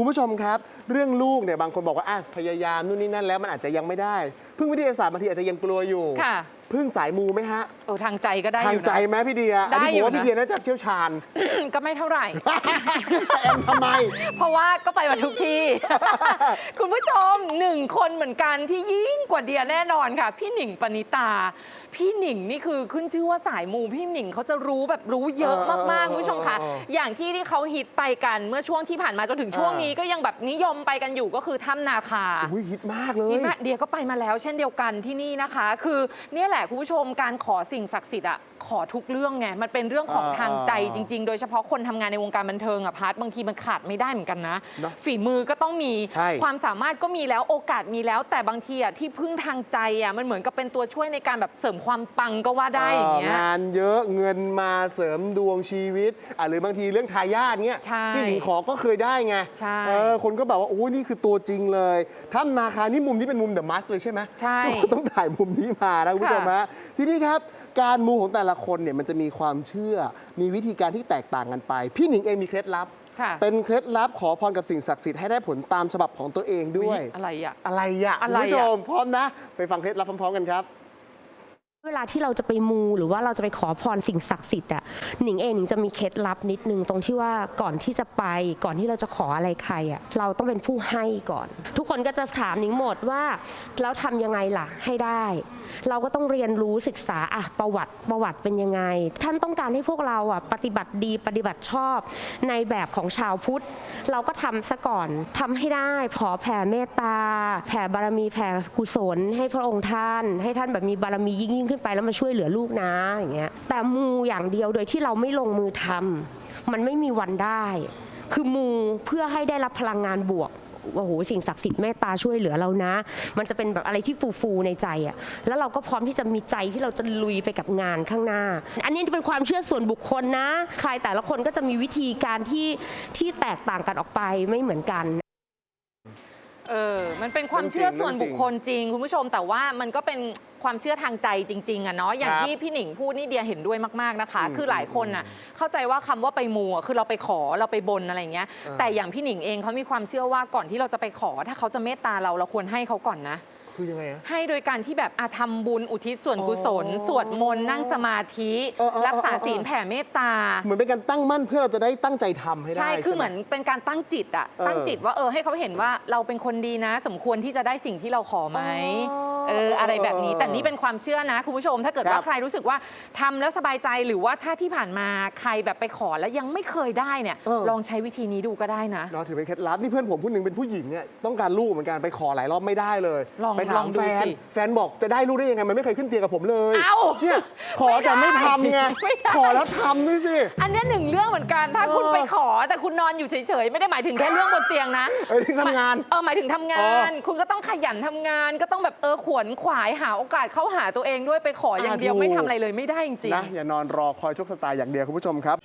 คุณผู้ชมครับ เรื่องลูกเนี่ยบางคนบอกว่าอะพยายามนู่นนี่นั่นแล้วมันอาจจะยังไม่ได้พึ่งวิทยาศาสตร์บางทีอาจจะยังกลัวอยู่ ค่ะ พึ่งสายมูไหมฮะโอ้ทางใจก็ได้อทางยู่นะใจไหมพี่เดียอันนี้ได้ผอยู่มว่านะ พี่เดียน่าจะเชี่ยวชาญ ก็ไม่เท่าไหร่แอนทำไม เพราะว่าก็ไปมาทุกที่ คุณผู้ชมหนึ่งคนเหมือนกันที่ยิ่งกว่าเดียแน่นอนค่ะ พี่หนิงปณิตา พี่หนิงนี่คือขึ้นชื่อว่าสายมูพี่หนิงเขาจะรู้แบบรู้เยอะเออมากเออๆคุณผู้ชมค่ะ เออเอออย่างที่ที่เขาฮิตไปกันเมื่อช่วงที่ผ่านมาจนถึงช่วงเออนี้ก็ยังแบบนิยมไปกันอยู่ก็คือถ้ำนาคา อุ้ยฮิตมากเลย นี่แม่เดียก็ไปมาแล้วเช่นเดียวกันที่นี่นะคะ คือเนี่ยแหละคุณผู้ชมการขอสิ่งศักดิ์สิทธิ์อะขอทุกเรื่องไงมันเป็นเรื่องของอ่าทางใจจริง ๆ โดยเฉพาะคนทำงานในวงการบันเทิงอะพาร์ทบางทีมันขาดไม่ได้เหมือนกันนะเนอะฝีมือก็ต้องมีใช่ความสามารถก็มีแล้วโอกาสมีแล้ว แต่บางทีอะที่พึ่งทางใจอะมันเหมือนกับเป็นตัวช่วยในการแบบเสริมความปังก็ว่าได้อย่างเงี้ยงานเยอะเงินมาเสริมดวงชีวิตอะหรือบางทีเรื่องทายาทเนี้ยใช่พี่หนิงขอก็เคยได้ไงใช่เออคนก็แบบว่าโอ้ยนี่คือตัวจริงเลยถ้ำนาคานี่มุมนี้เป็นมุมเดอะมัสเลยใช่ไหมใช่ทุกคนต้องถ่ายมุมนี้มานะคุณผู้ชมค่ะฮะทีนี้ครับการมูของแต่ละคนเนี่ยมันจะมีความเชื่อ มีวิธีการที่แตกต่างกันไป พี่หนิงเองมีเคล็ดลับ ค่ะเป็นเคล็ดลับขอพรกับสิ่งศักดิ์สิทธิ์ให้ได้ผลตามฉบับของตัวเองด้วย อะไรอะอะไรอะอะคุณไรอะผู้ชมพร้อมนะ ไปฟังเคล็ดลับพร้อมๆกันครับ เวลาที่เราจะไปมูหรือว่าเราจะไปขอพรสิ่งศักดิ์สิทธิ์อะหนิงเองหนิงจะมีเคล็ดลับนิดนึงตรงที่ว่าก่อนที่จะไปก่อนที่เราจะขออะไรใครอะเราต้องเป็นผู้ให้ก่อน ทุกคนก็จะถามหนิงหมดว่าแล้วทำยังไงล่ะให้ได้ เราก็ต้องเรียนรู้ศึกษาอะประวัติประวัติเป็นยังไง ท่านต้องการให้พวกเราอะปฏิบัติดีปฏิบัติชอบ ในแบบของชาวพุทธ เราก็ทำซะก่อนทำให้ได้ขอแผ่เมตตา แผ่บารมีแผ่กุศลให้พระองค์ท่าน ให้ท่านแบบมีบารมียิ่งยิ่งขึ้นไปแล้วมาช่วยเหลือลูกนะอย่างเงี้ยแต่มูอย่างเดียวโดยที่เราไม่ลงมือทำมันไม่มีวันได้ คือมูเพื่อให้ได้รับพลังงานบวกโอ้โหสิ่งศักดิ์สิทธิ์เมตตาช่วยเหลือเรานะ มันจะเป็นแบบอะไรที่ฟูๆในใจอะแล้วเราก็พร้อมที่จะมีใจที่เราจะลุยไปกับงานข้างหน้า อันนี้เป็นความเชื่อส่วนบุคคลนะ ใครแต่ละคนก็จะมีวิธีการที่ที่แตกต่างกันออกไปไม่เหมือนกันเออมันเป็นความเชื่อส่วนบุคคลจริงคุณผู้ชมแต่ว่ามันก็เป็น ความเชื่อทางใจจริงๆอะเนาะอย่างครับที่พี่หนิงพูดนี่เดียเห็นด้วยมากๆนะคะ อืมคือหลายคนน่ะเข้าใจว่าคำว่าไปมูอะคือเราไปขอเราไปบนอะไรอย่างเงี้ยอ่าแต่อย่างพี่หนิงเองเขามีความเชื่อว่าก่อนที่เราจะไปขอ ถ้าเขาจะเมตตาเราเราควรให้เขาก่อนนะ คือยังไงอะให้โดยการที่แบบอาทำบุญอุทิศส่วนกุศล อ๋อสวดมนต์นั่งสมาธิ เออเออเออ รักษาศีลแผ่เมตตา เหมือนเป็นการตั้งมั่นเพื่อเราจะได้ตั้งใจทำให้ได้ใช่ คือไเหมือนเป็นการตั้งจิตอะเออตั้งจิตว่าเออให้เขาเห็นว่าเราเป็นคนดีนะ สมควรที่จะได้สิ่งที่เราขอไหมอ๋อเอออะไรแบบนี้ แต่นี่เป็นความเชื่อนะคุณผู้ชม ถ้าเกิดครัว่าบใครรู้สึกว่าทำแล้วสบายใจหรือว่าถ้าที่ผ่านมาใครแบบไปขอแล้วยังไม่เคยได้เนี่ยเออลองใช้วิธีนี้ดูก็ได้นะ เนาะถือเป็นเคล็ดลับนี่เพื่อนผมผู้หนึ่งเป็นผู้หญิงเนี่ยต้องการลูกเหมือนกันไปขอหลายรอบไม่ได้เลย ลองไปถาลมองดูแฟนสิแฟนบอกจะได้ลูกได้ยังไง มันไม่เคยขึ้นเตียงกับผมเลยเอ้าเนี่ยขอแต่ไม่ทำไงไม่ได้ ขอแล้วทำด้วยสิ อันเนี้ยหนึ่งเรื่องเหมือนกัน ถ้าคุณเออไปขอแต่คุณนอนอยู่เฉยๆ ไม่ได้หมายถึงแค่เรื่องบนเตียงนะเอ้ยที่ทำงานเออหมายถึงทำงาอ๋นอคุณก็ต้องขยันทำงาน ก็ต้องแบบเออขวนขวายหาโอกาสเข้าหาตัวเองด้วยไปขออย่างเดียวอ่าถูก ไม่ทำอะไรเลยไม่ได้จริงๆ นะอย่านอนรอคอยโชคชะตาอย่างเดียวคุณผู้ชมครับ